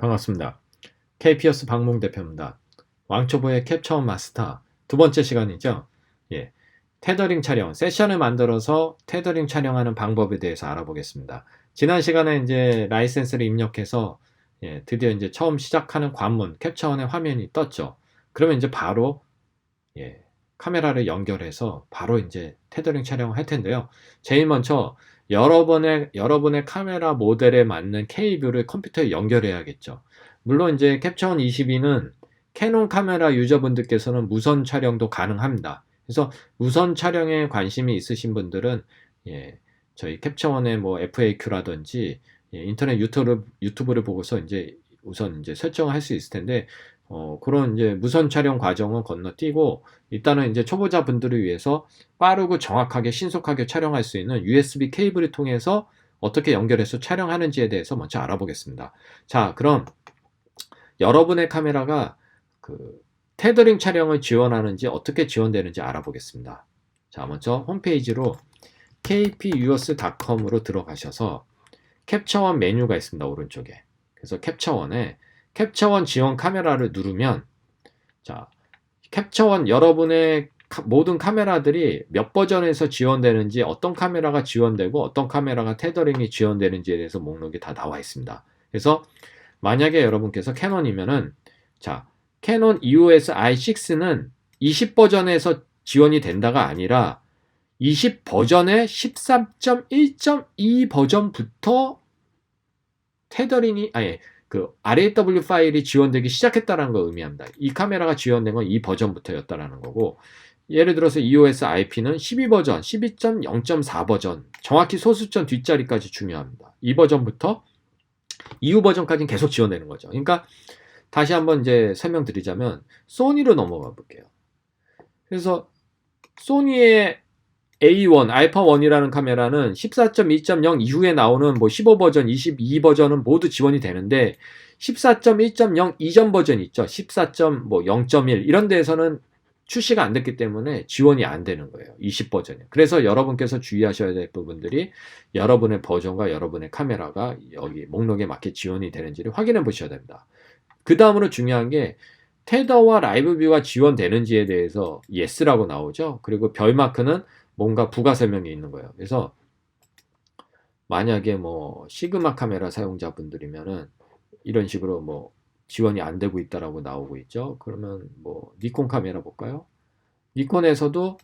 반갑습니다. KPS 박몽 대표입니다. 왕초보의 캡처 마스터 두 번째 시간이죠. 예. 테더링 촬영, 세션을 만들어서 테더링 촬영하는 방법에 대해서 알아보겠습니다. 지난 시간에 이제 라이센스를 입력해서 예, 드디어 이제 처음 시작하는 관문, 캡처원의 화면이 떴죠. 그러면 이제 바로 예, 카메라를 연결해서 바로 이제 테더링 촬영을 할 텐데요. 제일 먼저 여러분의 여러분의 카메라 모델에 맞는 케이블을 컴퓨터에 연결해야겠죠. 물론 이제 캡처원 22는 캐논 카메라 유저분들께서는 무선 촬영도 가능합니다. 그래서 무선 촬영에 관심이 있으신 분들은 예, 저희 캡처원의 뭐 FAQ라든지 예, 인터넷 유튜브, 유튜브를 보고서 이제 우선 이제 설정을 할수 있을 텐데 어, 그런 이제 무선 촬영 과정은 건너뛰고 일단은 이제 초보자 분들을 위해서 빠르고 정확하게 신속하게 촬영할 수 있는 USB 케이블을 통해서 어떻게 연결해서 촬영하는지에 대해서 먼저 알아보겠습니다. 자, 그럼 여러분의 카메라가 그 테더링 촬영을 지원하는지 어떻게 지원되는지 알아보겠습니다. 자, 먼저 홈페이지로 kpus.com으로 들어가셔서 캡처원 메뉴가 있습니다. 오른쪽에. 그래서 캡처원에 캡처원 지원 카메라를 누르면 자 캡처원 여러분의 카, 모든 카메라들이 몇 버전에서 지원되는지 어떤 카메라가 지원되고 어떤 카메라가 테더링이 지원되는지에 대해서 목록이 다 나와 있습니다. 그래서 만약에 여러분께서 캐논이면은 자 캐논 EOS i6는 20 버전에서 지원이 된다가 아니라 20 버전의 13.1.2 버전부터 테더링이 아니 그 RAW 파일이 지원되기 시작했다는 걸 의미합니다. 이 카메라가 지원된 건 이 버전부터였다라는 거고 예를 들어서 EOS IP는 12버전, 12.0.4 버전, 정확히 소수점 뒷자리까지 중요합니다. 이 버전부터 이후 버전까지는 계속 지원되는 거죠. 그러니까 다시 한번 이제 설명드리자면 소니로 넘어가 볼게요. 그래서 소니의 A1, 알파 1이라는 카메라는 14.2.0 이후에 나오는 뭐 15버전, 22버전은 모두 지원이 되는데 14.1.0 이전 버전 있죠. 14.0.1 뭐 이런 데에서는 출시가 안 됐기 때문에 지원이 안 되는 거예요. 20버전이. 그래서 여러분께서 주의하셔야 될 부분들이 여러분의 버전과 여러분의 카메라가 여기 목록에 맞게 지원이 되는지를 확인해 보셔야 됩니다. 그 다음으로 중요한 게 테더와 라이브 뷰가 지원되는지에 대해서 yes라고 나오죠. 그리고 별 마크는 뭔가 부가 설명이 있는 거예요. 그래서 만약에 뭐 시그마 카메라 사용자분들이면은 이런 식으로 뭐 지원이 안 되고 있다라고 나오고 있죠. 그러면 뭐 니콘 카메라 볼까요? 니콘에서도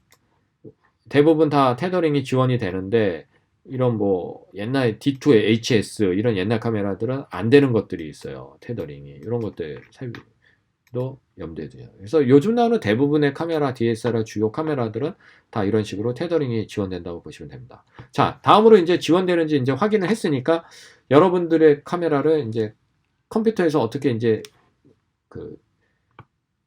대부분 다 테더링이 지원이 되는데 이런 뭐 옛날 D2의 HS 이런 옛날 카메라들은 안 되는 것들이 있어요. 테더링이 이런 것들 도 염두에 두요. 그래서 요즘 나오는 대부분의 카메라 DSLR 주요 카메라들은 다 이런 식으로 테더링이 지원된다고 보시면 됩니다. 자, 다음으로 이제 지원되는지 이제 확인을 했으니까 여러분들의 카메라를 이제 컴퓨터에서 어떻게 이제 그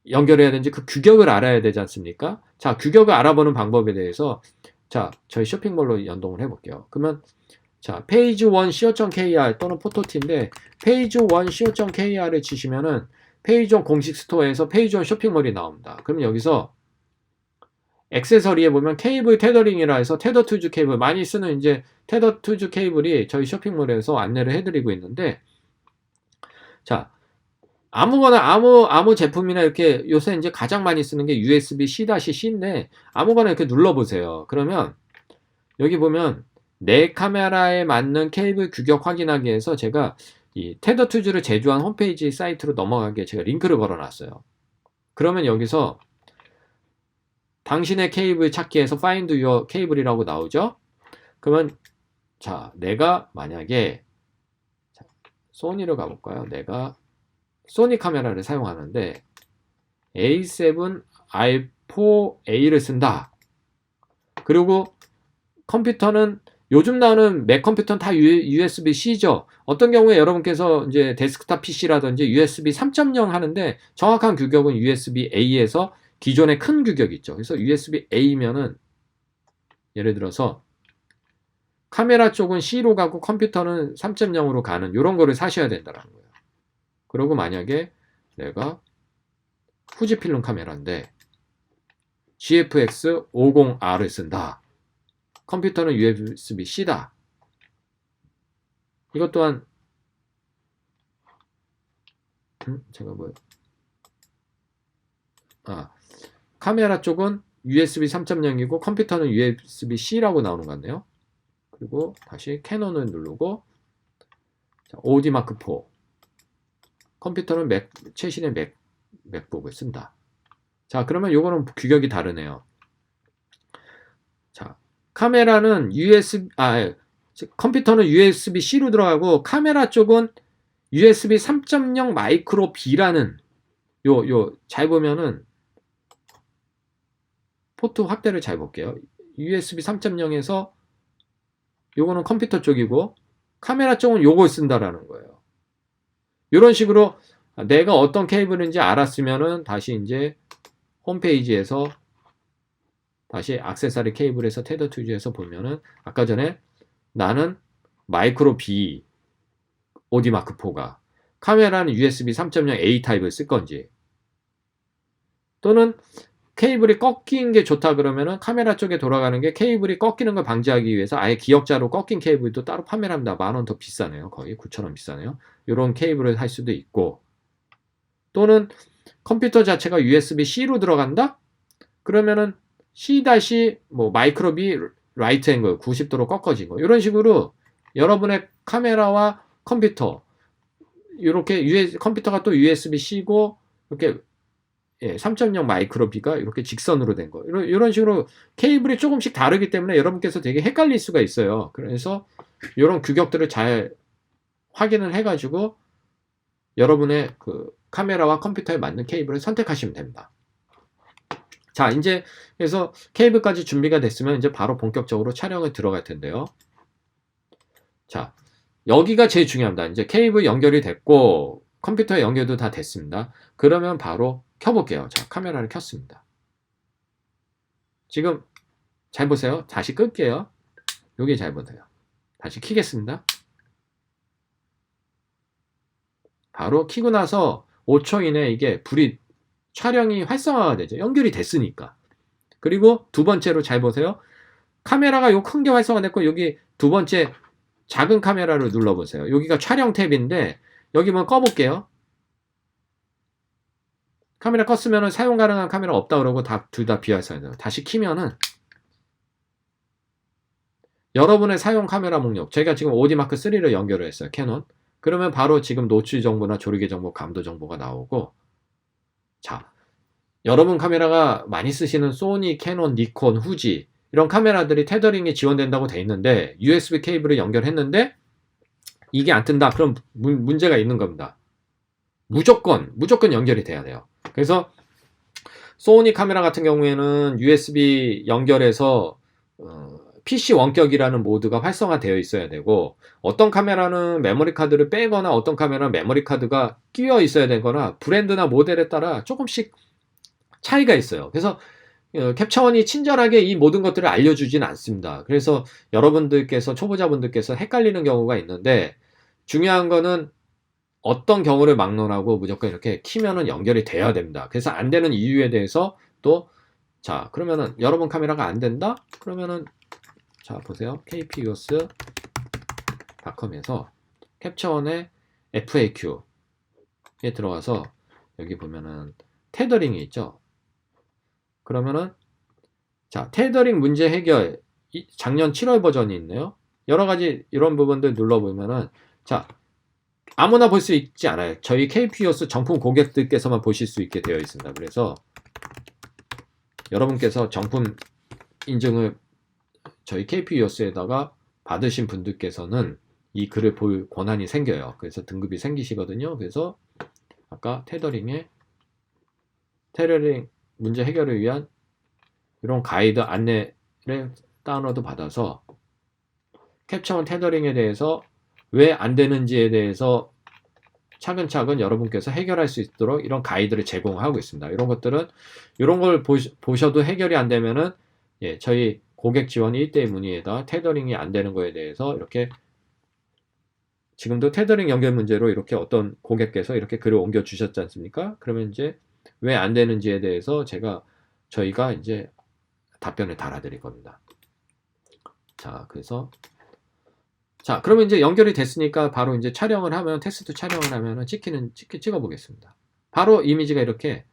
연결해야 되는지 그 규격을 알아야 되지 않습니까? 자, 규격을 알아보는 방법에 대해서 자, 저희 쇼핑몰로 연동을 해볼게요. 그러면 자, 페이지 1 co.kr 또는 포토티인데 페이지 1 co.kr을 치시면은 페이존 공식 스토어에서 페이존 쇼핑몰이 나옵니다. 그럼 여기서 액세서리에 보면 케이블 테더링이라 해서 테더 투즈 케이블 많이 쓰는 이제 테더 투즈 케이블이 저희 쇼핑몰에서 안내를 해드리고 있는데 자 아무거나 아무 아무 제품이나 이렇게 요새 이제 가장 많이 쓰는 게 USB C-C인데 아무거나 이렇게 눌러 보세요. 그러면 여기 보면 내 카메라에 맞는 케이블 규격 확인하기 위해서 제가 이 테더 투즈를 제조한 홈페이지 사이트로 넘어가게 제가 링크를 걸어놨어요. 그러면 여기서 당신의 케이블 찾기에서 find your 케이블이라고 나오죠? 그러면 자 내가 만약에 자, 소니로 가볼까요? 내가 소니 카메라를 사용하는데 A7 R4A를 쓴다. 그리고 컴퓨터는 요즘 나오는 맥 컴퓨터는 다 USB-C죠. 어떤 경우에 여러분께서 이제 데스크탑 PC라든지 USB 3.0 하는데 정확한 규격은 USB-A에서 기존의 큰 규격이 있죠. 그래서 USB-A면은 예를 들어서 카메라 쪽은 C로 가고 컴퓨터는 3.0으로 가는 이런 거를 사셔야 된다는 거예요. 그리고 만약에 내가 후지필름 카메라인데 GFX 50R을 쓴다. 컴퓨터는 USB-C다. 이것 또한 음, 제가 뭐, 아, 카메라 쪽은 USB 3.0이고 컴퓨터는 USB-C라고 나오는 것 같네요. 그리고 다시 캐논을 누르고 자, OD 마크 4 컴퓨터는 맥, 최신의 맥, 맥북을 쓴다. 자, 그러면 요거는 규격이 다르네요. 자, 카메라는 USB, 아, 컴퓨터는 USB-C로 들어가고 카메라 쪽은 USB 3.0 마이크로 B라는 요, 요, 잘 보면은 포트 확대를 잘 볼게요. USB 3.0에서 요거는 컴퓨터 쪽이고 카메라 쪽은 요걸 쓴다라는 거예요. 이런 식으로 내가 어떤 케이블인지 알았으면은 다시 이제 홈페이지에서 다시 악세사리 케이블에서 테더 투즈에서 보면은 아까 전에 나는 마이크로 B 오디 마크 4가 카메라는 USB 3.0 A 타입을 쓸 건지 또는 케이블이 꺾인 게 좋다 그러면은 카메라 쪽에 돌아가는 게 케이블이 꺾이는 걸 방지하기 위해서 아예 기역자로 꺾인 케이블도 따로 판매를 합니다. 만 원 더 비싸네요. 거의 9천원 비싸네요. 이런 케이블을 할 수도 있고 또는 컴퓨터 자체가 USB-C로 들어간다? 그러면은 C- 뭐 마이크로 B 라이트 앵글 90도로 꺾어진 거 이런 식으로 여러분의 카메라와 컴퓨터 이렇게 US, 컴퓨터가 또 USB-C고 이렇게 예, 3.0 마이크로 B가 이렇게 직선으로 된 거. 이런, 이런 식으로 케이블이 조금씩 다르기 때문에 여러분께서 되게 헷갈릴 수가 있어요. 그래서 이런 규격들을 잘 확인을 해가지고 여러분의 그 카메라와 컴퓨터에 맞는 케이블을 선택하시면 됩니다. 자, 이제 그래서 케이블까지 준비가 됐으면 이제 바로 본격적으로 촬영을 들어갈 텐데요. 자, 여기가 제일 중요합니다. 이제 케이블 연결이 됐고 컴퓨터 연결도 다 됐습니다. 그러면 바로 켜볼게요. 자, 카메라를 켰습니다. 지금 잘 보세요. 다시 끌게요. 여기 잘 보세요. 다시 키겠습니다. 바로 키고 나서 5초 이내에 이게 불이 촬영이 활성화가 되죠. 연결이 됐으니까. 그리고 두 번째로 잘 보세요. 카메라가 요 큰 게 활성화됐고 여기 두 번째 작은 카메라를 눌러보세요. 여기가 촬영 탭인데 여기 한번 꺼볼게요. 카메라 껐으면 사용 가능한 카메라 없다 그러고 둘다 비활성화돼요. 다시 키면은 여러분의 사용 카메라 목록 제가 지금 오디마크 3를 연결을 했어요. 캐논. 그러면 바로 지금 노출 정보나 조리개 정보, 감도 정보가 나오고 자 여러분 카메라가 많이 쓰시는 소니, 캐논, 니콘, 후지 이런 카메라들이 테더링이 지원된다고 돼 있는데 USB 케이블을 연결했는데 이게 안 뜬다. 그럼 문, 문제가 있는 겁니다. 무조건 무조건 연결이 돼야 돼요. 그래서 소니 카메라 같은 경우에는 USB 연결해서 어, PC 원격이라는 모드가 활성화되어 있어야 되고 어떤 카메라는 메모리 카드를 빼거나 어떤 카메라는 메모리 카드가 끼어 있어야 되거나 브랜드나 모델에 따라 조금씩 차이가 있어요. 그래서 어, 캡처원이 친절하게 이 모든 것들을 알려주진 않습니다. 그래서 여러분들께서 초보자분들께서 헷갈리는 경우가 있는데 중요한 거는 어떤 경우를 막론하고 무조건 이렇게 키면은 연결이 돼야 됩니다. 그래서 안 되는 이유에 대해서 또, 자, 그러면은 여러분 카메라가 안 된다? 그러면은, 자, 보세요. kpos.com에서 캡처원의 FAQ에 들어가서 여기 보면은 테더링이 있죠. 그러면은, 자, 테더링 문제 해결, 작년 7월 버전이 있네요. 여러 가지 이런 부분들 눌러 보면은, 자, 아무나 볼 수 있지 않아요. 저희 KPOS 정품 고객들께서만 보실 수 있게 되어 있습니다. 그래서 여러분께서 정품 인증을 저희 KPOS에다가 받으신 분들께서는 이 글을 볼 권한이 생겨요. 그래서 등급이 생기시거든요. 그래서 아까 테더링에 테러링 문제 해결을 위한 이런 가이드 안내를 다운로드 받아서 캡처원 테더링에 대해서 왜 안 되는지에 대해서 차근차근 여러분께서 해결할 수 있도록 이런 가이드를 제공하고 있습니다. 이런 것들은 이런 걸 보셔도 해결이 안 되면은 예, 저희 고객 지원 1대1 문의에다 테더링이 안 되는 거에 대해서 이렇게 지금도 테더링 연결 문제로 이렇게 어떤 고객께서 이렇게 글을 옮겨 주셨지 않습니까? 그러면 이제 왜 안 되는지에 대해서 제가 저희가 이제 답변을 달아드릴 겁니다. 자, 그래서 자, 그러면 이제 연결이 됐으니까 바로 이제 촬영을 하면 테스트 촬영을 하면은 찍히는 찍 찍어 보겠습니다. 바로 이미지가 이렇게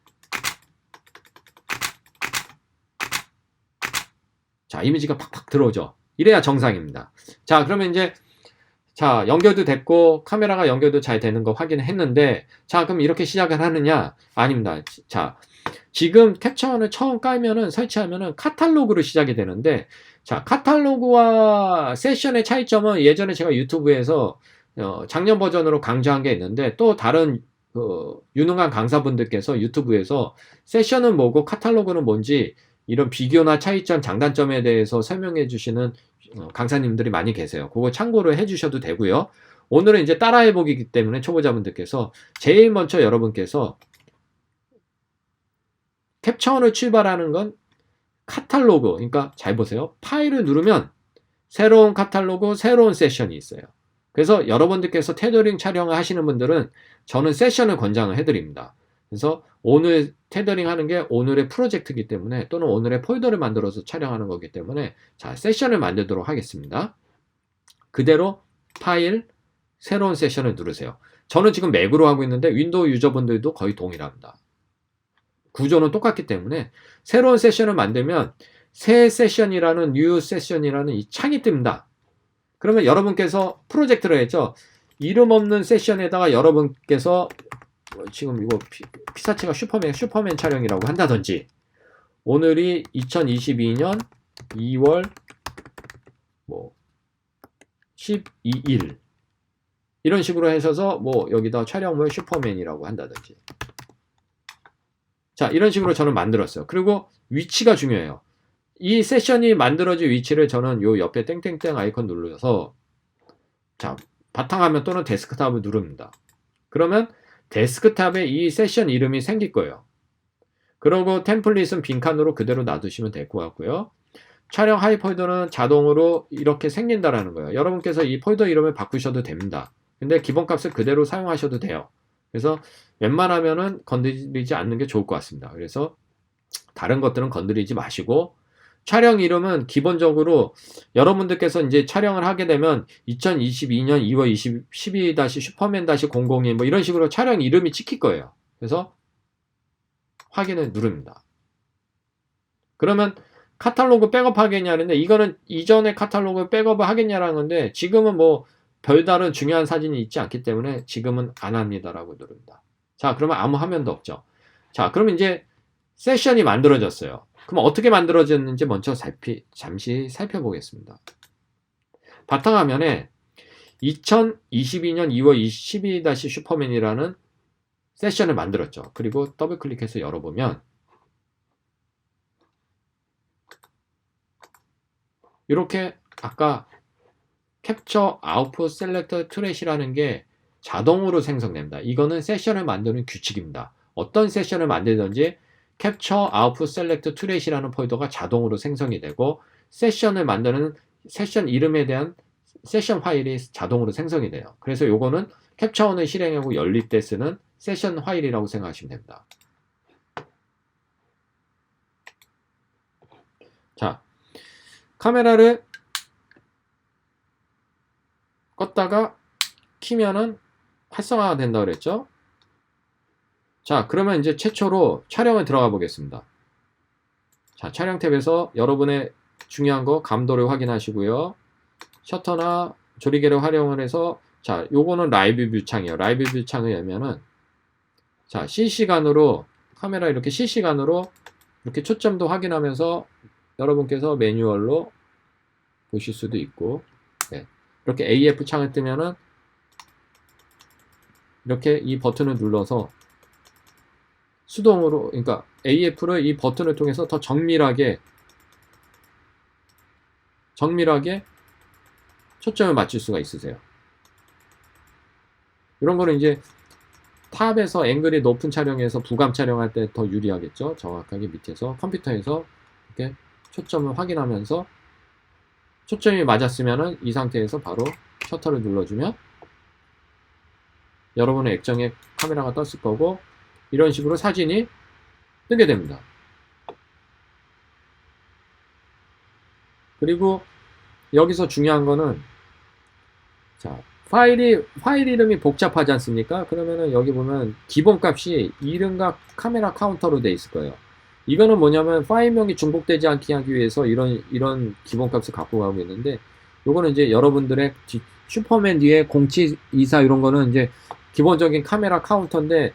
자, 이미지가 팍팍 들어오죠. 이래야 정상입니다. 자, 그러면 이제 자, 연결도 됐고 카메라가 연결도 잘 되는 거 확인했는데 자, 그럼 이렇게 시작을 하느냐? 아닙니다. 자, 지금 캡처원을 처음 깔면은 설치하면은 카탈로그로 시작이 되는데 자, 카탈로그와 세션의 차이점은 예전에 제가 유튜브에서 어, 작년 버전으로 강조한 게 있는데 또 다른 그 유능한 강사분들께서 유튜브에서 세션은 뭐고 카탈로그는 뭔지 이런 비교나 차이점, 장단점에 대해서 설명해 주시는 어, 강사님들이 많이 계세요. 그거 참고를 해 주셔도 되고요. 오늘은 이제 따라해 보기이기 때문에 초보자분들께서 제일 먼저 여러분께서 캡처원을 출발하는 건 카탈로그, 그러니까 잘 보세요. 파일을 누르면 새로운 카탈로그, 새로운 세션이 있어요. 그래서 여러분들께서 테더링 촬영을 하시는 분들은 저는 세션을 권장을 해드립니다. 그래서 오늘 테더링 하는 게 오늘의 프로젝트이기 때문에 또는 오늘의 폴더를 만들어서 촬영하는 거기 때문에 자, 세션을 만들도록 하겠습니다. 그대로 파일, 새로운 세션을 누르세요. 저는 지금 맥으로 하고 있는데 윈도우 유저분들도 거의 동일합니다. 구조는 똑같기 때문에 새로운 세션을 만들면 새 세션이라는 뉴 세션이라는 이 창이 뜹니다. 그러면 여러분께서 프로젝트를 했죠. 이름 없는 세션에다가 여러분께서 지금 이거 피, 사체가 슈퍼맨 슈퍼맨 촬영이라고 한다든지 오늘이 2022년 2월 뭐 12일 이런 식으로 하셔서 뭐 여기다 촬영물 슈퍼맨이라고 한다든지 자, 이런 식으로 저는 만들었어요. 그리고 위치가 중요해요. 이 세션이 만들어진 위치를 저는 요 옆에 땡땡땡 아이콘 눌러서 자, 바탕화면 또는 데스크탑을 누릅니다. 그러면 데스크탑에 이 세션 이름이 생길 거예요. 그리고 템플릿은 빈칸으로 그대로 놔두시면 될 것 같고요. 촬영 하이 폴더는 자동으로 이렇게 생긴다라는 거예요. 여러분께서 이 폴더 이름을 바꾸셔도 됩니다. 근데 기본값을 그대로 사용하셔도 돼요. 그래서 웬만하면은 건드리지 않는 게 좋을 것 같습니다. 그래서 다른 것들은 건드리지 마시고 촬영 이름은 기본적으로 여러분들께서 이제 촬영을 하게 되면 2022년 2월 20, 12 슈퍼맨 002뭐 이런 식으로 촬영 이름이 찍힐 거예요. 그래서 확인을 누릅니다. 그러면 카탈로그 백업 하겠냐는데 이거는 이전에 카탈로그 백업을 하겠냐라는 건데 지금은 뭐 별다른 중요한 사진이 있지 않기 때문에 지금은 안 합니다라고 누릅니다. 자, 그러면 아무 화면도 없죠. 자, 그러면 이제 세션이 만들어졌어요. 그럼 어떻게 만들어졌는지 먼저 살피, 잠시 살펴보겠습니다. 바탕화면에 2022년 2월 22일 슈퍼맨이라는 세션을 만들었죠. 그리고 더블 클릭해서 열어보면 이렇게 아까 캡처 아웃풋 셀렉터 트렛이라는 게 자동으로 생성됩니다. 이거는 세션을 만드는 규칙입니다. 어떤 세션을 만들든지 캡처 아웃풋 셀렉터 트렛이라는 폴더가 자동으로 생성이 되고 세션을 만드는 세션 이름에 대한 세션 파일이 자동으로 생성이 돼요. 그래서 요거는 캡처원을 실행하고 열릴 때 쓰는 세션 파일이라고 생각하시면 됩니다. 자, 카메라를 껐다가 키면은 활성화가 된다 그랬죠? 자, 그러면 이제 최초로 촬영을 들어가 보겠습니다. 자, 촬영 탭에서 여러분의 중요한 거 감도를 확인하시고요. 셔터나 조리개를 활용을 해서 자, 요거는 라이브 뷰 창이에요. 라이브 뷰 창을 열면은 자, 실시간으로 카메라 이렇게 실시간으로 이렇게 초점도 확인하면서 여러분께서 매뉴얼로 보실 수도 있고 네. 이렇게 AF 창을 뜨면은 이렇게 이 버튼을 눌러서 수동으로 그러니까 AF를 이 버튼을 통해서 더 정밀하게 정밀하게 초점을 맞출 수가 있으세요. 이런 거는 이제 탑에서 앵글이 높은 촬영에서 부감 촬영할 때 더 유리하겠죠. 정확하게 밑에서 컴퓨터에서 이렇게 초점을 확인하면서 초점이 맞았으면 이 상태에서 바로 셔터를 눌러주면 여러분의 액정에 카메라가 떴을 거고 이런 식으로 사진이 뜨게 됩니다. 그리고 여기서 중요한 거는 자, 파일이, 파일 이름이 복잡하지 않습니까? 그러면은 여기 보면 기본 값이 이름과 카메라 카운터로 돼 있을 거예요. 이거는 뭐냐면 파일명이 중복되지 않게 하기 위해서 이런, 이런 기본 값을 갖고 가고 있는데, 요거는 이제 여러분들의 뒤- 슈퍼맨 뒤에 0724 이런 거는 이제 기본적인 카메라 카운터인데,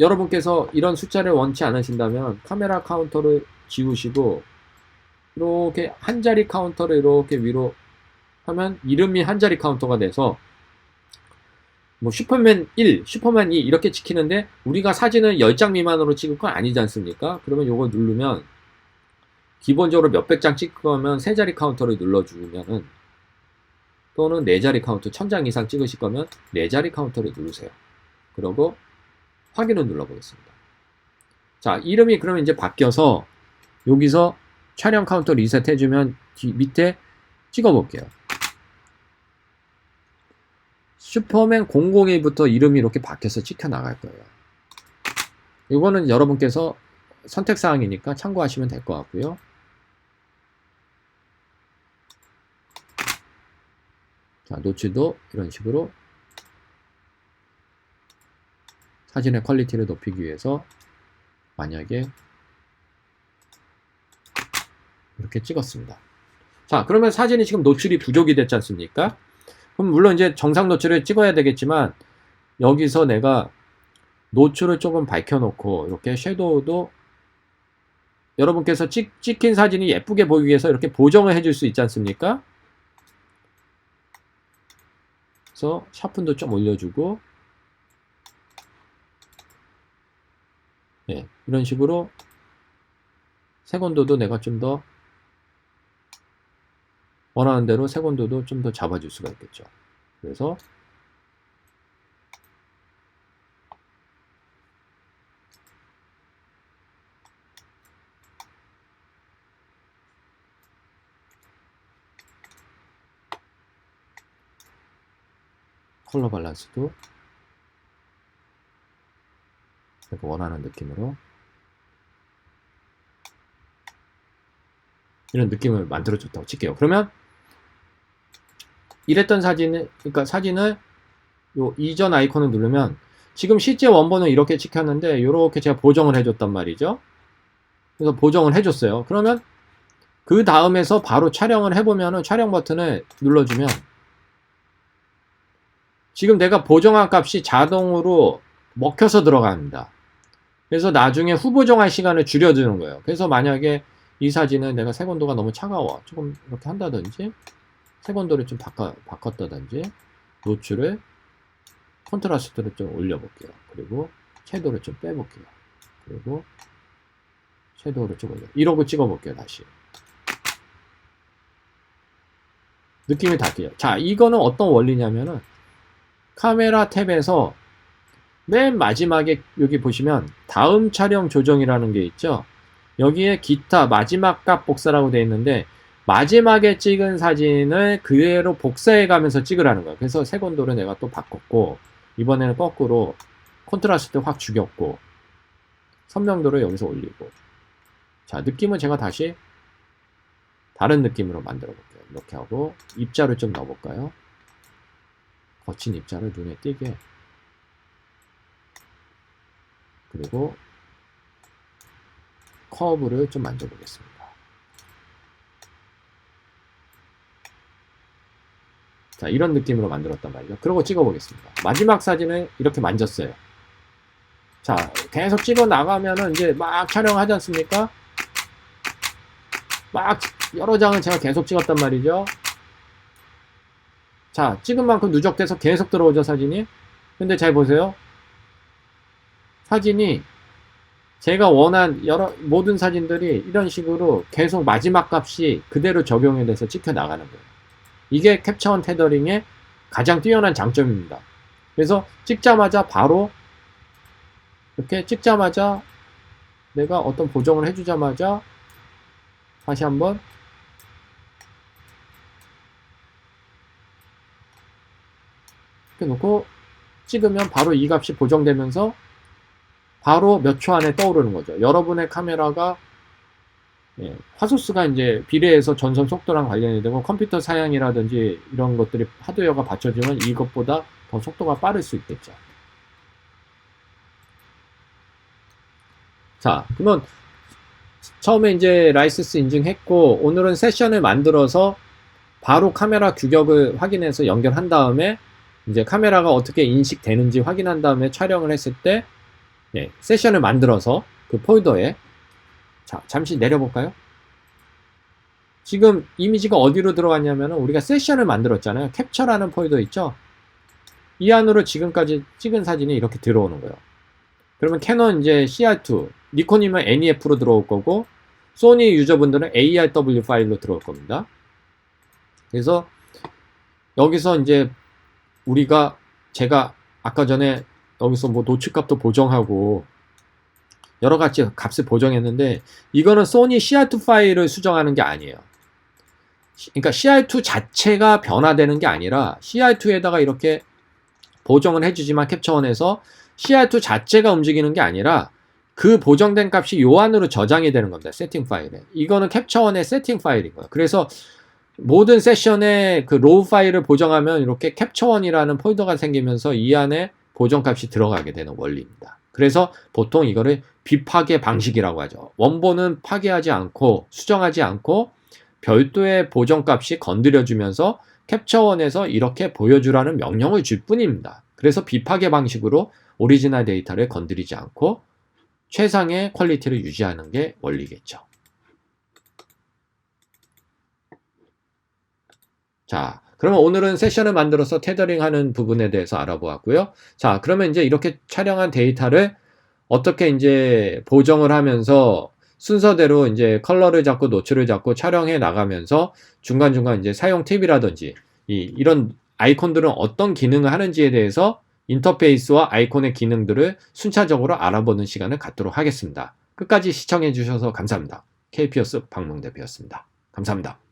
여러분께서 이런 숫자를 원치 않으신다면 카메라 카운터를 지우시고, 이렇게 한 자리 카운터를 이렇게 위로 하면 이름이 한 자리 카운터가 돼서 뭐 슈퍼맨 1, 슈퍼맨 2 이렇게 찍히는데 우리가 사진을 10장 미만으로 찍을 건 아니지 않습니까? 그러면 요거 누르면 기본적으로 몇백 장 찍을 거면 세 자리 카운터를 눌러주면은 또는 네 자리 카운터, 천 장 이상 찍으실 거면 네 자리 카운터를 누르세요. 그러고 확인을 눌러보겠습니다. 자, 이름이 그러면 이제 바뀌어서 여기서 촬영 카운터 리셋 해주면 뒤 밑에 찍어볼게요. 슈퍼맨 001부터 이름이 이렇게 바뀌어서 찍혀 나갈 거예요. 이거는 여러분께서 선택사항이니까 참고하시면 될 것 같고요. 자, 노출도 이런 식으로 사진의 퀄리티를 높이기 위해서 만약에 이렇게 찍었습니다. 자, 그러면 사진이 지금 노출이 부족이 됐지 않습니까? 그럼 물론 이제 정상 노출을 찍어야 되겠지만 여기서 내가 노출을 조금 밝혀놓고 이렇게 섀도우도 여러분께서 찍, 찍힌 사진이 예쁘게 보이기 위해서 이렇게 보정을 해줄 수 있지 않습니까? 그래서 샤픈도 좀 올려주고 네, 이런 식으로 색온도도 내가 좀 더 원하는 대로 색온도도 좀 더 잡아줄 수가 있겠죠. 그래서 컬러 밸런스도 내가 원하는 느낌으로 이런 느낌을 만들어줬다고 칠게요. 그러면 이랬던 사진을 그러니까 사진을 요 이전 아이콘을 누르면 지금 실제 원본은 이렇게 찍혔는데 이렇게 제가 보정을 해줬단 말이죠. 그래서 보정을 해줬어요. 그러면 그 다음에서 바로 촬영을 해보면은 촬영 버튼을 눌러주면 지금 내가 보정한 값이 자동으로 먹혀서 들어갑니다. 그래서 나중에 후보 정할 시간을 줄여주는 거예요. 그래서 만약에 이 사진은 내가 색온도가 너무 차가워. 조금 이렇게 한다든지, 색온도를 좀 바꿔, 바꿨다든지, 노출을, 컨트라스트를 좀 올려볼게요. 그리고 섀도우를 좀 빼볼게요. 그리고 섀도우를 좀 올려. 이러고 찍어볼게요, 다시. 느낌이 바뀌죠. 자, 이거는 어떤 원리냐면은, 카메라 탭에서 맨 마지막에 여기 보시면 다음 촬영 조정이라는 게 있죠. 여기에 기타 마지막 값 복사라고 되어 있는데 마지막에 찍은 사진을 그대로 복사해 가면서 찍으라는 거예요. 그래서 색온도를 내가 또 바꿨고 이번에는 거꾸로 콘트라스트 확 죽였고 선명도를 여기서 올리고 자 느낌은 제가 다시 다른 느낌으로 만들어 볼게요. 이렇게 하고 입자를 좀 넣어볼까요? 거친 입자를 눈에 띄게 그리고 커브를 좀 만져보겠습니다. 자, 이런 느낌으로 만들었단 말이죠. 그리고 찍어보겠습니다. 마지막 사진을 이렇게 만졌어요. 자, 계속 찍어 나가면은 이제 막 촬영하지 않습니까? 막 여러 장을 제가 계속 찍었단 말이죠. 자, 찍은 만큼 누적돼서 계속 들어오죠, 사진이. 근데 잘 보세요. 사진이 제가 원한 여러 모든 사진들이 이런 식으로 계속 마지막 값이 그대로 적용이 돼서 찍혀 나가는 거예요. 이게 캡처원 테더링의 가장 뛰어난 장점입니다. 그래서 찍자마자 바로 이렇게 찍자마자 내가 어떤 보정을 해주자마자 다시 한번 이렇게 놓고 찍으면 바로 이 값이 보정되면서 바로 몇 초 안에 떠오르는 거죠. 여러분의 카메라가 예, 화소스가 이제 비례해서 전선 속도랑 관련이 되고 컴퓨터 사양이라든지 이런 것들이 하드웨어가 받쳐주면 이것보다 더 속도가 빠를 수 있겠죠. 자, 그러면 처음에 이제 라이센스 인증했고 오늘은 세션을 만들어서 바로 카메라 규격을 확인해서 연결한 다음에 이제 카메라가 어떻게 인식되는지 확인한 다음에 촬영을 했을 때 예, 세션을 만들어서 그 폴더에 자, 잠시 내려볼까요? 지금 이미지가 어디로 들어갔냐면 우리가 세션을 만들었잖아요. 캡처라는 폴더 있죠? 이 안으로 지금까지 찍은 사진이 이렇게 들어오는 거예요. 그러면 캐논 이제 CR2, 니콘이면 NEF로 들어올 거고, 소니 유저분들은 ARW 파일로 들어올 겁니다. 그래서 여기서 이제 우리가 제가 아까 전에 여기서 뭐 노출값도 보정하고 여러 가지 값을 보정했는데 이거는 소니 CR2 파일을 수정하는 게 아니에요. 그러니까 CR2 자체가 변화되는 게 아니라 CR2에다가 이렇게 보정을 해주지만 캡처원에서 CR2 자체가 움직이는 게 아니라 그 보정된 값이 요 안으로 저장이 되는 겁니다. 세팅 파일에. 이거는 캡처원의 세팅 파일인 거예요. 그래서 모든 세션에 그 로우 파일을 보정하면 이렇게 캡처원이라는 폴더가 생기면서 이 안에 보정값이 들어가게 되는 원리입니다. 그래서 보통 이거를 비파괴 방식이라고 하죠. 원본은 파괴하지 않고 수정하지 않고 별도의 보정값이 건드려주면서 캡처원에서 이렇게 보여주라는 명령을 줄 뿐입니다. 그래서 비파괴 방식으로 오리지널 데이터를 건드리지 않고 최상의 퀄리티를 유지하는 게 원리겠죠. 자, 그러면 오늘은 세션을 만들어서 테더링 하는 부분에 대해서 알아보았고요. 자, 그러면 이제 이렇게 촬영한 데이터를 어떻게 이제 보정을 하면서 순서대로 이제 컬러를 잡고 노출을 잡고 촬영해 나가면서 중간중간 이제 사용 팁이라든지 이, 이런 아이콘들은 어떤 기능을 하는지에 대해서 인터페이스와 아이콘의 기능들을 순차적으로 알아보는 시간을 갖도록 하겠습니다. 끝까지 시청해 주셔서 감사합니다. KPOS 박명대표였습니다. 감사합니다.